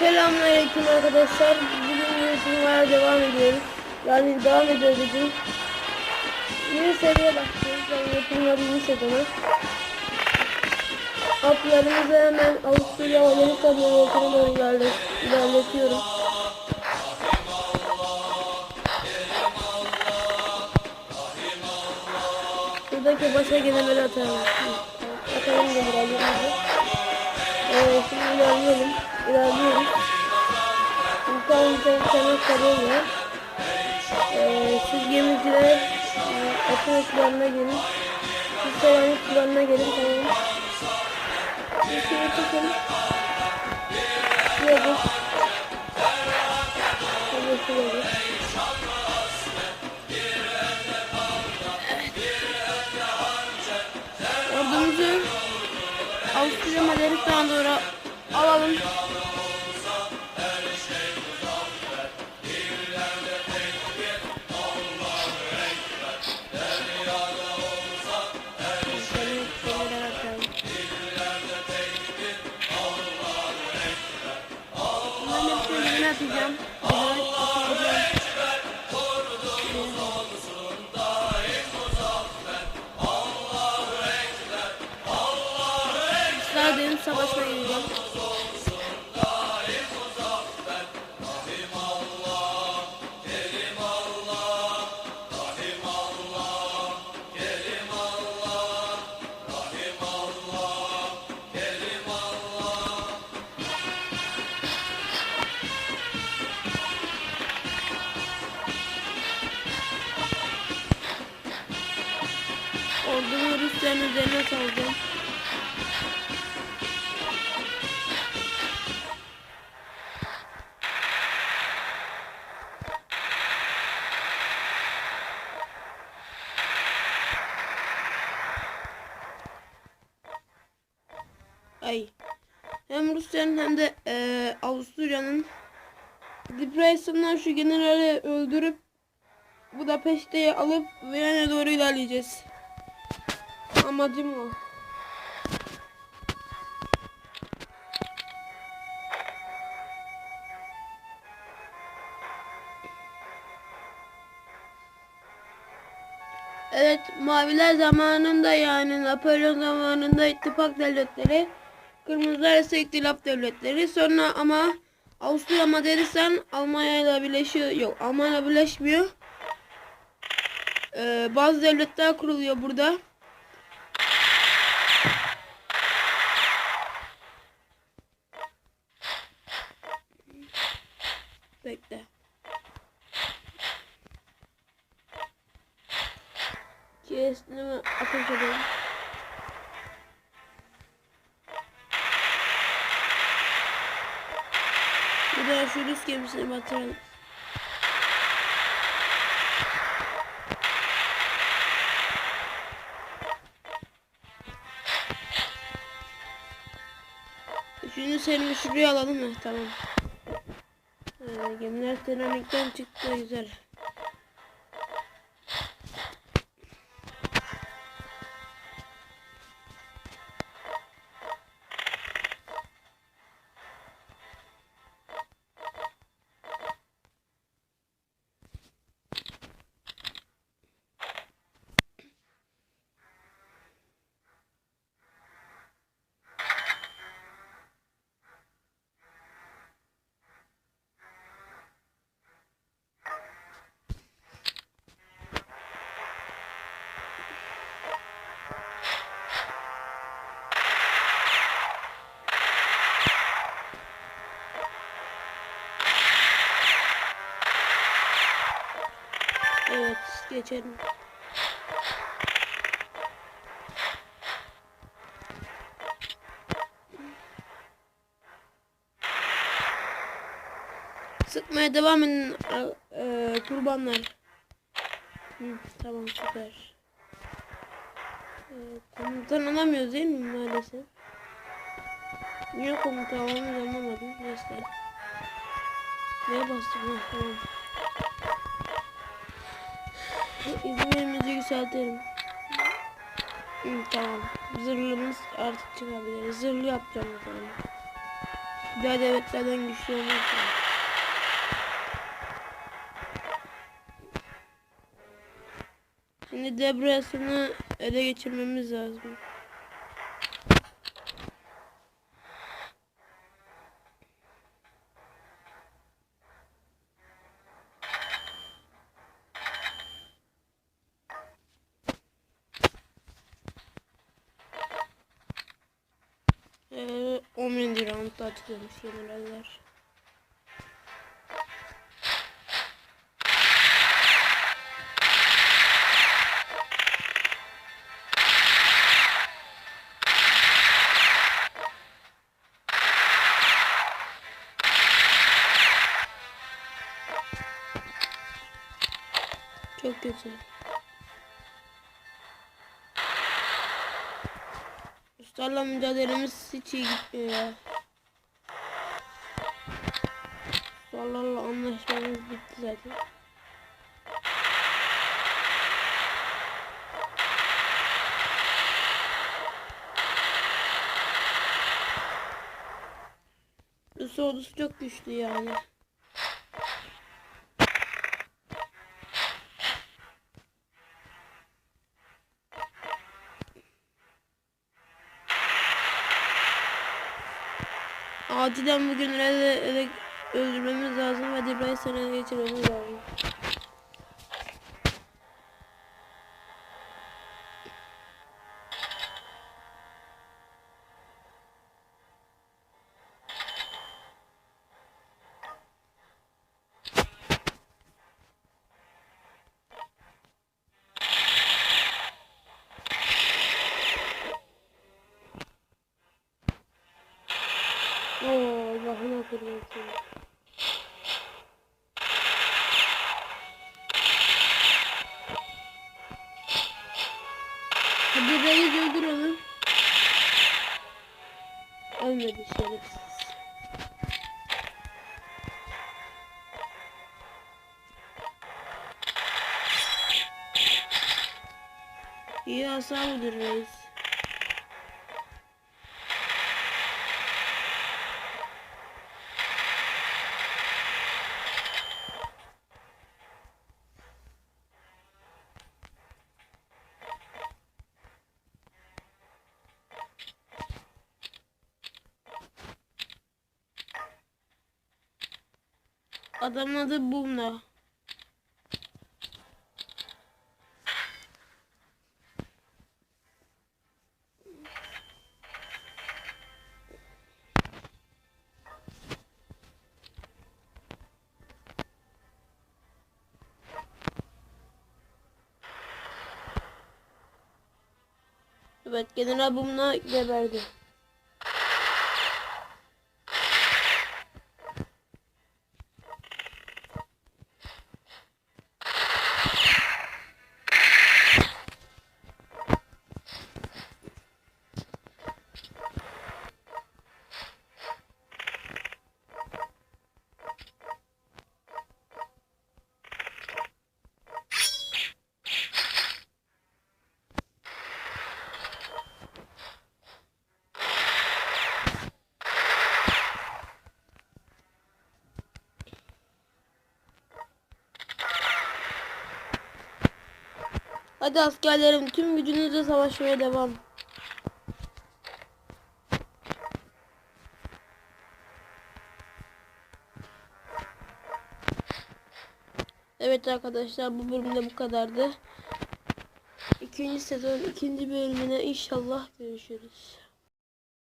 Selamünaleyküm arkadaşlar. Bugün YouTube'a devam ediyoruz. Yani devam ediyoruz. Yeni seriye başlıyoruz. Yani yapımlar yeni sezonu. Atlarımızı hemen Avusturya Amerika Devleti'ne doğru ilerle, ilerletiyorum. Şuradaki başa gelenleri atalım. Atalım da ilerleyelim. Ee, şimdi ilerleyelim. İlerliyoruz. Tane kenar sarıyor. Ee, siz gemiciler e, atın sularına gelin. Siz selamlık sularına gelin tamam. Bir şey tutun. Şuraya Avusturya Macaristan'a doğru alalım. Şöyle Rusya'nın üzerine salacağım. Ay. Hem Rusya'nın hem de eee Avusturya'nın Depresyon'dan şu generali öldürüp Budapeşte'yi alıp Viyana'ya doğru ilerleyeceğiz. Amacım o. Evet, maviler zamanında yani Napolyon zamanında ittifak devletleri, kırmızılar ise ihtilaf devletleri. Sonra ama Avusturya Macaristan Almanya ile birleşiyor. Yok, Almanya birleşmiyor. Ee, bazı devletler kuruluyor burada. Kesini ateş edelim. Bir de şu Rus gemisini batıralım. Şimdi seni şuraya alalım mı? Tamam. Ee, gemiler Selanik'ten çıktı güzel. Geçelim. Sıkmaya devam edin e, e, kurbanlar. Hı, tamam süper. E, komutan alamıyoruz değil mi maalesef? Niye komutan alamıyoruz anlamadım. Neyse. Neye bastım? Ha, tamam. İzmirimizi yükseltelim. Hı, tamam. Zırhlımız artık çıkabilir. Zırhlı yapacağım o zaman. Diğer devletlerden güçlü olmak. Şimdi Debreas'ını ele geçirmemiz lazım. Ee, 10. roundda açılmış generaller. Çok kötü. Ruslarla mücadelemiz hiç iyi gitmiyor ya. Ruslarla anlaşmamız bitti zaten. Rus ordusu çok güçlü yani. Acilen bugün ele, ele öldürmemiz lazım ve Debra'yı seneye geçirmemiz lazım. Seni. Hadi reis öldür onu. Ölmedi şerefsiz. İyi hasar vurdu reis. Adamın adı Bumna. Evet, General Bumna geberdi. Hadi askerlerim tüm gücünüzle savaşmaya devam. Evet arkadaşlar bu bölümde bu kadardı. İkinci sezon ikinci bölümüne inşallah görüşürüz.